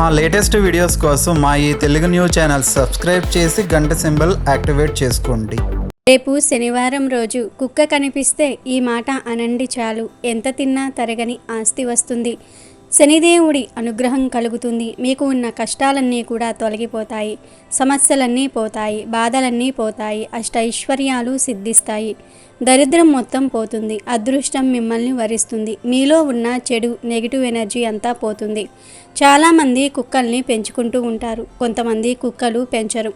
మా latest videos కోసం మా ఈ తెలుగు న్యూస్ ఛానల్ సబ్స్క్రైబ్ చేసి గంట సింబల్ యాక్టివేట్ చేసుకోండి. రేపు శనివారం రోజు కుక్క కనిపిస్తే ఈ మాట అనండి చాలు. ఎంత తిన్నా తరగని ఆస్తి వస్తుంది. శనిదేవుడి అనుగ్రహం కలుగుతుంది. మీకు ఉన్న కష్టాలన్నీ కూడా తొలగిపోతాయి. సమస్యలన్నీ పోతాయి. బాధలన్నీ పోతాయి. అష్టైశ్వర్యాలు సిద్ధిస్తాయి. దరిద్రం మొత్తం పోతుంది. అదృష్టం మిమ్మల్ని వరిస్తుంది. మీలో ఉన్న చెడు నెగిటివ్ ఎనర్జీ అంతా పోతుంది. చాలామంది కుక్కల్ని పెంచుకుంటూ ఉంటారు. కొంతమంది కుక్కలు పెంచరు.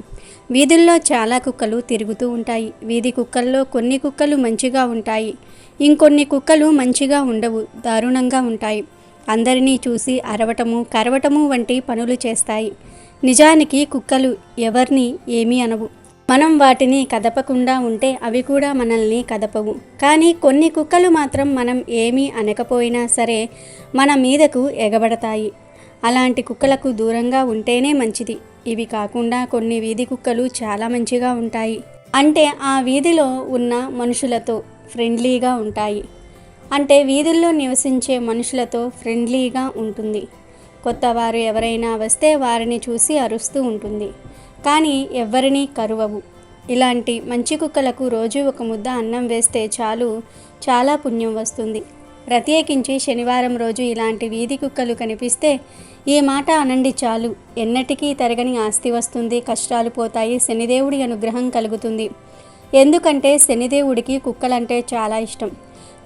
వీధుల్లో చాలా కుక్కలు తిరుగుతూ ఉంటాయి. వీధి కుక్కల్లో కొన్ని కుక్కలు మంచిగా ఉంటాయి. ఇంకొన్ని కుక్కలు మంచిగా ఉండవు దారుణంగా ఉంటాయి. అందరినీ చూసి అరవటము కరవటము వంటి పనులు చేస్తాయి. నిజానికి కుక్కలు ఎవరిని ఏమీ అనవు. మనం వాటిని కదపకుండా ఉంటే అవి కూడా మనల్ని కదపవు. కానీ కొన్ని కుక్కలు మాత్రం మనం ఏమీ అనకపోయినా సరే మన మీదకు ఎగబడతాయి. అలాంటి కుక్కలకు దూరంగా ఉంటేనే మంచిది. ఇవి కాకుండా కొన్ని వీధి కుక్కలు చాలా మంచిగా ఉంటాయి. అంటే ఆ వీధిలో ఉన్న మనుషులతో ఫ్రెండ్లీగా ఉంటాయి. అంటే వీధుల్లో నివసించే మనుషులతో ఫ్రెండ్లీగా ఉంటుంది. కొత్త వారు ఎవరైనా వస్తే వారిని చూసి అరుస్తూ ఉంటుంది. కానీ ఎవ్వరినీ కరువవు. ఇలాంటి మంచి కుక్కలకు రోజు ఒక ముద్ద అన్నం వేస్తే చాలు చాలా పుణ్యం వస్తుంది. ప్రత్యేకించి శనివారం రోజు ఇలాంటి వీధి కుక్కలు కనిపిస్తే ఈ మాట అనండి చాలు. ఎన్నటికీ తరగని ఆస్తి వస్తుంది కష్టాలు పోతాయి శనిదేవుడి అనుగ్రహం కలుగుతుంది. ఎందుకంటే శనిదేవుడికి కుక్కలంటే చాలా ఇష్టం.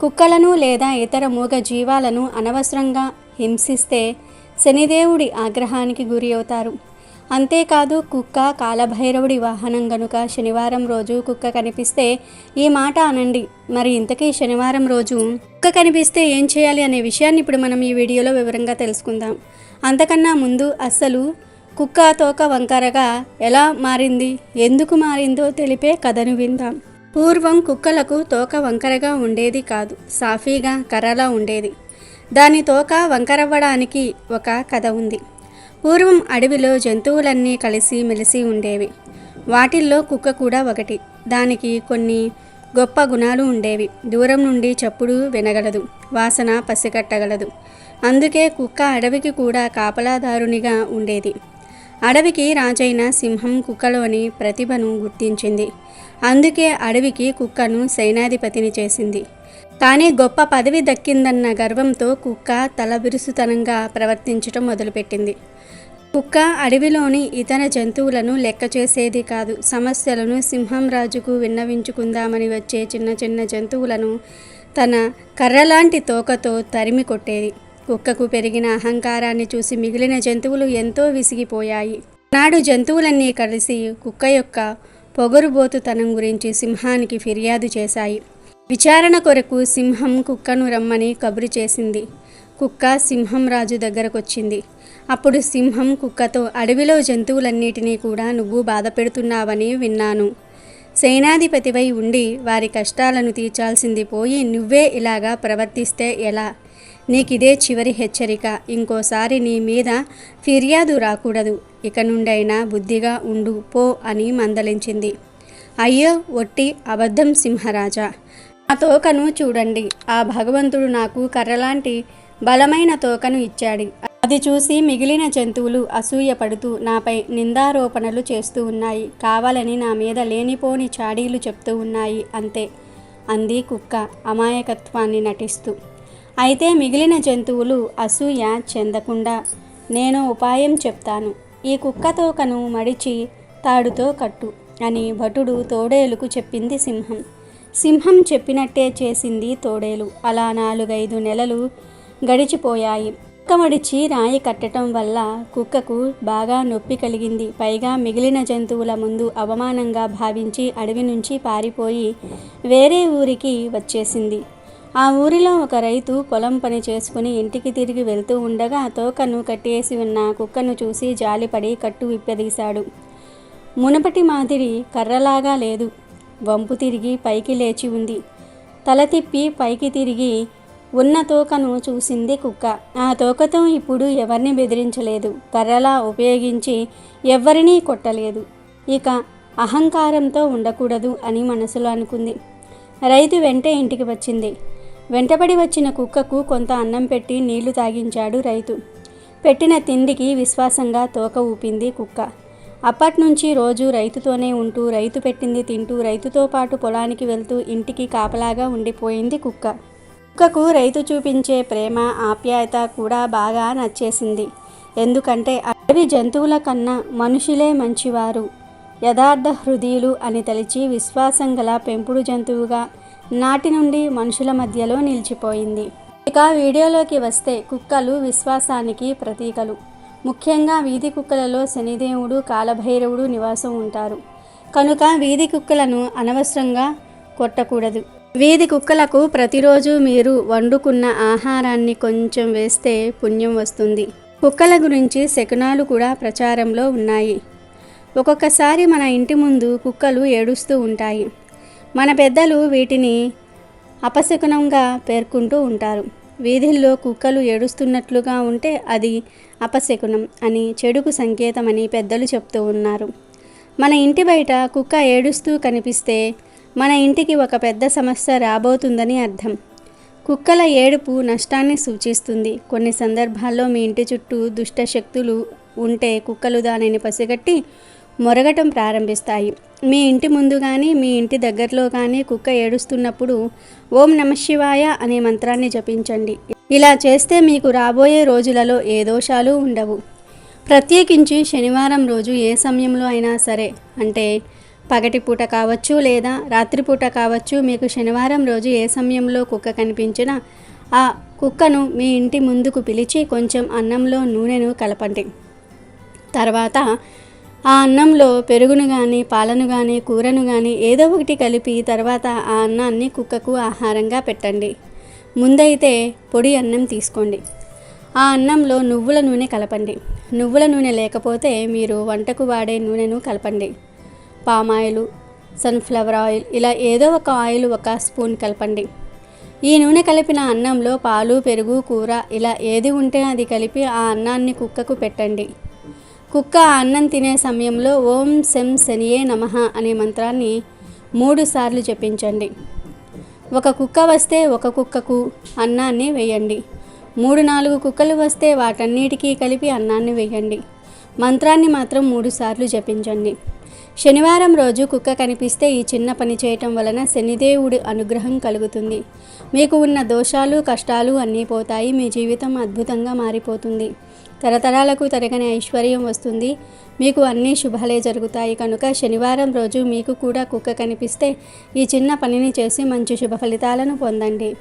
కుక్కలను లేదా ఇతర మూగ జీవాలను అనవసరంగా హింసిస్తే శనిదేవుడి ఆగ్రహానికి గురి అవుతారు. అంతేకాదు కుక్క కాలభైరవుడి వాహనం గనుక శనివారం రోజు కుక్క కనిపిస్తే ఈ మాట అనండి. మరి ఇంతకీ శనివారం రోజు కుక్క కనిపిస్తే ఏం చేయాలి అనే విషయాన్ని ఇప్పుడు మనం ఈ వీడియోలో వివరంగా తెలుసుకుందాం. అంతకన్నా ముందు అస్సలు కుక్క తోక వంకరగా ఎలా మారింది ఎందుకు మారిందో తెలిపే కథను విందాం. పూర్వం కుక్కలకు తోక వంకరగా ఉండేది కాదు సాఫీగా కర్రలా ఉండేది. దాని తోక వంకరవ్వడానికి ఒక కథ ఉంది. పూర్వం అడవిలో జంతువులన్నీ కలిసి మెలిసి ఉండేవి. వాటిల్లో కుక్క కూడా ఒకటి. దానికి కొన్ని గొప్ప గుణాలు ఉండేవి. దూరం నుండి చప్పుడు వినగలదు. వాసన పసిగట్టగలదు. అందుకే కుక్క అడవికి కూడా కాపలాదారునిగా ఉండేది. అడవికి రాజైన సింహం కుక్కలోని ప్రతిభను గుర్తించింది. అందుకే అడవికి కుక్కను సైనాధిపతిని చేసింది. కానీ గొప్ప పదవి దక్కిందన్న గర్వంతో కుక్క తలబిరుసుతనంగా ప్రవర్తించటం మొదలుపెట్టింది. కుక్క అడవిలోని ఇతర జంతువులను లెక్క చేసేది కాదు. సమస్యలను సింహం రాజుకు విన్నవించుకుందామని వచ్చే చిన్న చిన్న జంతువులను తన కర్రలాంటి తోకతో తరిమి కొట్టేది. కుక్కకు పెరిగిన అహంకారాన్ని చూసి మిగిలిన జంతువులు ఎంతో విసిగిపోయాయి. నాడు జంతువులన్నీ కలిసి కుక్క యొక్క పొగరుబోతుతనం గురించి సింహానికి ఫిర్యాదు చేశాయి. విచారణ కొరకు సింహం కుక్కను రమ్మని కబురు చేసింది. కుక్క సింహం రాజు దగ్గరకొచ్చింది. అప్పుడు సింహం కుక్కతో అడవిలో జంతువులన్నిటినీ కూడా నువ్వు బాధ పెడుతున్నావని విన్నాను. సేనాధిపతివై ఉండి వారి కష్టాలను తీర్చాల్సింది పోయి నువ్వే ఇలాగా ప్రవర్తిస్తే ఎలా? నీకిదే చివరి హెచ్చరిక. ఇంకోసారి నీ మీద ఫిర్యాదు రాకూడదు. ఇక నుండైనా బుద్ధిగా ఉండు పో అని మందలించింది. అయ్యో ఒట్టి అబద్ధం సింహరాజా! ఆ తోకను చూడండి. ఆ భగవంతుడు నాకు కర్రలాంటి బలమైన తోకను ఇచ్చాడు. అది చూసి మిగిలిన జంతువులు అసూయపడుతూ నాపై నిందారోపణలు చేస్తూ ఉన్నాయి. కావాలని నా మీద లేనిపోని చాడీలు చెప్తూ ఉన్నాయి అంతే అంది కుక్క అమాయకత్వాన్ని నటిస్తూ. అయితే మిగిలిన జంతువులు అసూయ చెందకుండా నేను ఉపాయం చెప్తాను. ఈ కుక్క తోకను మడిచి తాడుతో కట్టు అని భటుడు తోడేలుకు చెప్పింది సింహం. సింహం చెప్పినట్టే చేసింది తోడేలు. అలా నాలుగైదు నెలలు గడిచిపోయాయి. కుక్కమడిచి రాయి కట్టడం వల్ల కుక్కకు బాగా నొప్పి కలిగింది. పైగా మిగిలిన జంతువుల ముందు అవమానంగా భావించి అడవి నుంచి పారిపోయి వేరే ఊరికి వచ్చేసింది. ఆ ఊరిలో ఒక రైతు పొలం పని చేసుకుని ఇంటికి తిరిగి వెళ్తూ ఉండగా తోకను కట్టేసి ఉన్న కుక్కను చూసి జాలిపడి కట్టు విప్పదీశాడు మునపటి మాదిరి కర్రలాగా లేదు. వంపు తిరిగి పైకి లేచి ఉంది. తల తిప్పి పైకి తిరిగి ఉన్న తోకను చూసింది కుక్క. ఆ తోకతో ఇప్పుడు ఎవరిని బెదిరించలేదు. కర్రలా ఉపయోగించి ఎవ్వరినీ కొట్టలేదు. ఇక అహంకారంతో ఉండకూడదు అని మనసులో అనుకుంది. రైతు వెంటే ఇంటికి వచ్చింది. వెంటబడి వచ్చిన కుక్కకు కొంత అన్నం పెట్టి నీళ్ళు తాగించాడు రైతు. పెట్టిన తిండికి విశ్వాసంగా తోక ఊపింది కుక్క. అప్పట్నుంచి రోజు రైతుతోనే ఉంటూ రైతు పెట్టింది తింటూ రైతుతో పాటు పొలానికి వెళ్తూ ఇంటికి కాపలాగా ఉండిపోయింది కుక్క. కుక్కకు రైతు చూపించే ప్రేమ ఆప్యాయత కూడా బాగా నచ్చేసింది. ఎందుకంటే అడవి జంతువుల కన్నా మనుషులే మంచివారు. యథార్థ హృదయులు అని తలిచి విశ్వాసం గల పెంపుడు జంతువుగా నాటి నుండి మనుషుల మధ్యలో నిలిచిపోయింది. ఇక వీడియోలోకి వస్తే కుక్కలు విశ్వాసానికి ప్రతీకలు. ముఖ్యంగా వీధి కుక్కలలో శనిదేవుడు కాలభైరవుడు నివాసం ఉంటారు. కనుక వీధి కుక్కలను అనవసరంగా కొట్టకూడదు. వీధి కుక్కలకు ప్రతిరోజు మీరు వండుకున్న ఆహారాన్ని కొంచెం వేస్తే పుణ్యం వస్తుంది. కుక్కల గురించి శకునాలు కూడా ప్రచారంలో ఉన్నాయి. ఒక్కొక్కసారి మన ఇంటి ముందు కుక్కలు ఏడుస్తూ ఉంటాయి. మన పెద్దలు వీటిని అపశకునంగా పేర్కొంటూ ఉంటారు. వీధుల్లో కుక్కలు ఏడుస్తున్నట్లుగా ఉంటే అది అపశకునం అని చెడుకు సంకేతమని పెద్దలు చెప్తూ ఉన్నారు. మన ఇంటి బయట కుక్క ఏడుస్తూ కనిపిస్తే మన ఇంటికి ఒక పెద్ద సమస్య రాబోతుందని అర్థం. కుక్కల ఏడుపు నష్టాన్ని సూచిస్తుంది. కొన్ని సందర్భాల్లో మీ ఇంటి చుట్టూ దుష్ట శక్తులు ఉంటే కుక్కలు దానిని పసిగట్టి మొరగటం ప్రారంభిస్తాయి. మీ ఇంటి ముందు కానీ మీ ఇంటి దగ్గరలో కానీ కుక్క ఏడుస్తున్నప్పుడు ఓం నమ శివాయ అనే మంత్రాన్ని జపించండి. ఇలా చేస్తే మీకు రాబోయే రోజులలో ఏ దోషాలు ఉండవు. ప్రత్యేకించి శనివారం రోజు ఏ సమయంలో అయినా సరే అంటే పగటిపూట కావచ్చు లేదా రాత్రిపూట కావచ్చు మీకు శనివారం రోజు ఏ సమయంలో కుక్క కనిపించినా ఆ కుక్కను మీ ఇంటి ముందుకు పిలిచి కొంచెం అన్నంలో నూనెను కలపండి. తర్వాత ఆ అన్నంలో పెరుగును కానీ పాలను కానీ కూరను కానీ ఏదో ఒకటి కలిపి తర్వాత ఆ అన్నాన్ని కుక్కకు ఆహారంగా పెట్టండి. ముందైతే పొడి అన్నం తీసుకోండి. ఆ అన్నంలో నువ్వుల నూనె కలపండి. నువ్వుల నూనె లేకపోతే మీరు వంటకు వాడే నూనెను కలపండి. పామాయిల్ సన్ఫ్లవర్ ఆయిల్ ఇలా ఏదో ఒక ఆయిల్ ఒక స్పూన్ కలపండి. ఈ నూనె కలిపిన అన్నంలో పాలు పెరుగు కూర ఇలా ఏది ఉంటే అది కలిపి ఆ అన్నాన్ని కుక్కకు పెట్టండి. కుక్క ఆ అన్నం తినే సమయంలో ఓం శం శనియే నమః అనే మంత్రాన్ని మూడు సార్లు జపించండి. ఒక కుక్క వస్తే ఒక కుక్కకు అన్నాన్ని వేయండి. మూడు నాలుగు కుక్కలు వస్తే వాటన్నిటికీ కలిపి అన్నాన్ని వేయండి. మంత్రాన్ని మాత్రం మూడుసార్లు జపించండి. శనివారం రోజు కుక్క కనిపిస్తే ఈ చిన్న పని చేయటం వలన శనిదేవుడి అనుగ్రహం కలుగుతుంది. మీకు ఉన్న దోషాలు కష్టాలు అన్నీ పోతాయి మీ జీవితం అద్భుతంగా మారిపోతుంది. తరతరాలకు తరగని ఐశ్వర్యం వస్తుంది. మీకు అన్నీ శుభాలే జరుగుతాయి. కనుక శనివారం రోజు మీకు కూడా కుక్క కనిపిస్తే ఈ చిన్న పనిని చేసి మంచి శుభ ఫలితాలను పొందండి.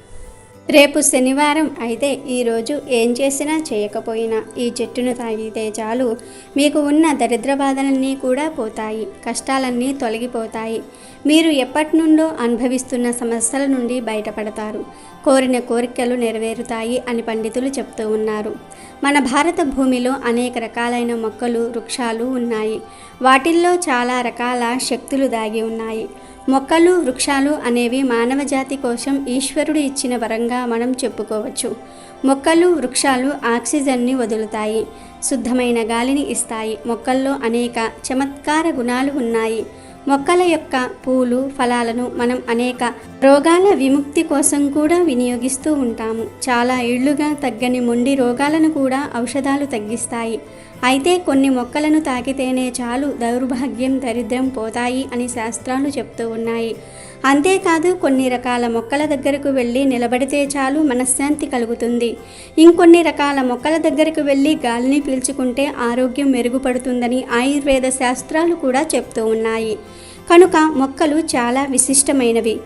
రేపు శనివారం అయితే ఈరోజు ఏం చేసినా చేయకపోయినా ఈ చెట్టును తాగితే చాలు. మీకు ఉన్న దరిద్ర బాధలన్నీ కూడా పోతాయి. కష్టాలన్నీ తొలగిపోతాయి. మీరు ఎప్పటి నుండో అనుభవిస్తున్న సమస్యల నుండి బయటపడతారు. కోరిన కోరికలు నెరవేరుతాయి అని పండితులు చెప్తూ ఉన్నారు. మన భారత భూమిలో అనేక రకాలైన మొక్కలు వృక్షాలు ఉన్నాయి. వాటిల్లో చాలా రకాల శక్తులు దాగి ఉన్నాయి. మొక్కలు వృక్షాలు అనేవి మానవ జాతి కోసం ఈశ్వరుడు ఇచ్చిన వరంగా మనం చెప్పుకోవచ్చు. మొక్కలు వృక్షాలు ఆక్సిజన్ని వదులుతాయి. శుద్ధమైన గాలిని ఇస్తాయి. మొక్కల్లో అనేక చమత్కార గుణాలు ఉన్నాయి. మొక్కల యొక్క పూలు ఫలాలను మనం అనేక రోగాల విముక్తి కోసం కూడా వినియోగిస్తూ ఉంటాము. చాలా ఇళ్ళుగా తగ్గని మొండి రోగాలను కూడా ఔషధాలు తగ్గిస్తాయి. అయితే కొన్ని మొక్కలను తాకితేనే చాలు దౌర్భాగ్యం దరిద్రం పోతాయి అని శాస్త్రాలు చెప్తూ ఉన్నాయి. అంతేకాదు కొన్ని రకాల మొక్కల దగ్గరకు వెళ్ళి నిలబడితే చాలు మనశ్శాంతి కలుగుతుంది. ఇంకొన్ని రకాల మొక్కల దగ్గరకు వెళ్ళి గాలిని పీల్చుకుంటే ఆరోగ్యం మెరుగుపడుతుందని ఆయుర్వేద శాస్త్రాలు కూడా చెప్తూ ఉన్నాయి. కనుక మొక్కలు చాలా విశిష్టమైనవి.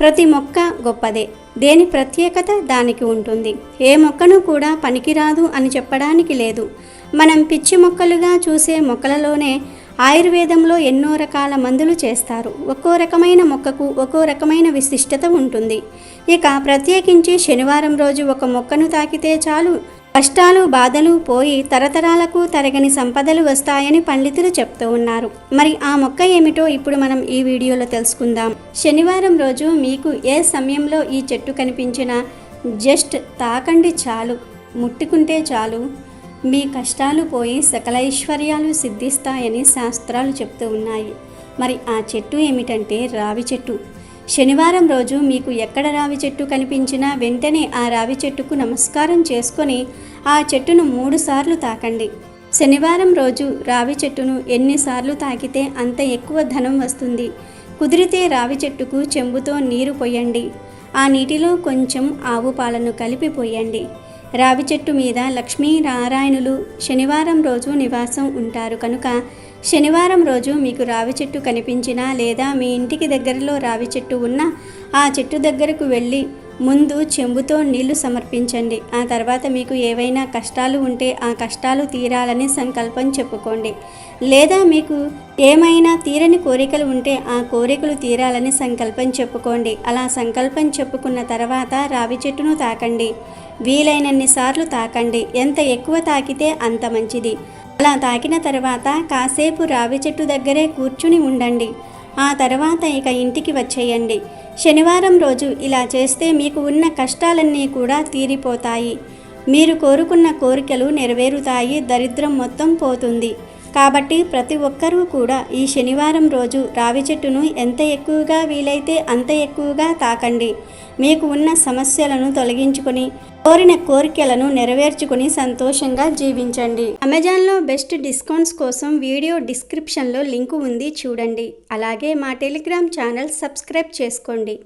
ప్రతి మొక్క గొప్పదే. దేని ప్రత్యేకత దానికి ఉంటుంది. ఏ మొక్కను కూడా పనికిరాదు అని చెప్పడానికి లేదు. మనం పిచ్చి మొక్కలుగా చూసే మొక్కలలోనే ఆయుర్వేదంలో ఎన్నో రకాల మందులు చేస్తారు. ఒక్కో రకమైన మొక్కకు ఒక్కో రకమైన విశిష్టత ఉంటుంది. ఇక ప్రత్యేకించి శనివారం రోజు ఒక మొక్కను తాకితే చాలు. కష్టాలు బాధలు పోయి తరతరాలకు తరగని సంపదలు వస్తాయని పండితులు చెప్తూ ఉన్నారు. మరి ఆ మొక్క ఏమిటో ఇప్పుడు మనం ఈ వీడియోలో తెలుసుకుందాం. శనివారం రోజు మీకు ఏ సమయంలో ఈ చెట్టు కనిపించినా జస్ట్ తాకండి చాలు ముట్టుకుంటే చాలు. మీ కష్టాలు పోయి సకల ఐశ్వర్యాలు సిద్ధిస్తాయని శాస్త్రాలు చెప్తూ ఉన్నాయి. మరి ఆ చెట్టు ఏమిటంటే రావి చెట్టు. శనివారం రోజు మీకు ఎక్కడ రావి చెట్టు కనిపించినా వెంటనే ఆ రావి చెట్టుకు నమస్కారం చేసుకొని ఆ చెట్టును మూడుసార్లు తాకండి. శనివారం రోజు రావి చెట్టును ఎన్నిసార్లు తాకితే అంత ఎక్కువ ధనం వస్తుంది. కుదిరితే రావి చెట్టుకు చెంబుతో నీరు పోయండి. ఆ నీటిలో కొంచెం ఆవు పాలను కలిపి పోయండి. రావి చెట్టు మీద లక్ష్మీ నారాయణులు శనివారం రోజు నివాసం ఉంటారు. కనుక శనివారం రోజు మీకు రావి చెట్టు కనిపించినా లేదా మీ ఇంటికి దగ్గరలో రావి చెట్టు ఉన్నా ఆ చెట్టు దగ్గరకు వెళ్ళి ముందు చెంబుతో నీళ్ళు సమర్పించండి. ఆ తర్వాత మీకు ఏవైనా కష్టాలు ఉంటే ఆ కష్టాలు తీరాలని సంకల్పం చెప్పుకోండి. లేదా మీకు ఏమైనా తీరని కోరికలు ఉంటే ఆ కోరికలు తీరాలని సంకల్పం చెప్పుకోండి. అలా సంకల్పం చెప్పుకున్న తర్వాత రావి చెట్టును తాకండి. వీలైనన్ని సార్లు తాకండి. ఎంత ఎక్కువ తాకితే అంత మంచిది. అలా తాకిన తర్వాత కాసేపు రావి చెట్టు దగ్గరే కూర్చుని ఉండండి. ఆ తర్వాత ఇక ఇంటికి వచ్చేయండి. శనివారం రోజు ఇలా చేస్తే మీకు ఉన్న కష్టాలన్నీ కూడా తీరిపోతాయి. మీరు కోరుకున్న కోరికలు నెరవేరుతాయి. దరిద్రం మొత్తం పోతుంది. కాబట్టి ప్రతి ఒక్కరూ కూడా ఈ శనివారం రోజు రావి చెట్టును ఎంత ఎక్కువగా వీలైతే అంత ఎక్కువగా తాకండి. మీకు ఉన్న సమస్యలను తొలగించుకొని కోరిన కోరికలను నెరవేర్చుకుని సంతోషంగా జీవించండి. అమెజాన్లో బెస్ట్ డిస్కౌంట్స్ కోసం వీడియో డిస్క్రిప్షన్లో లింకు ఉంది చూడండి. అలాగే మా టెలిగ్రామ్ ఛానల్ సబ్స్క్రైబ్ చేసుకోండి.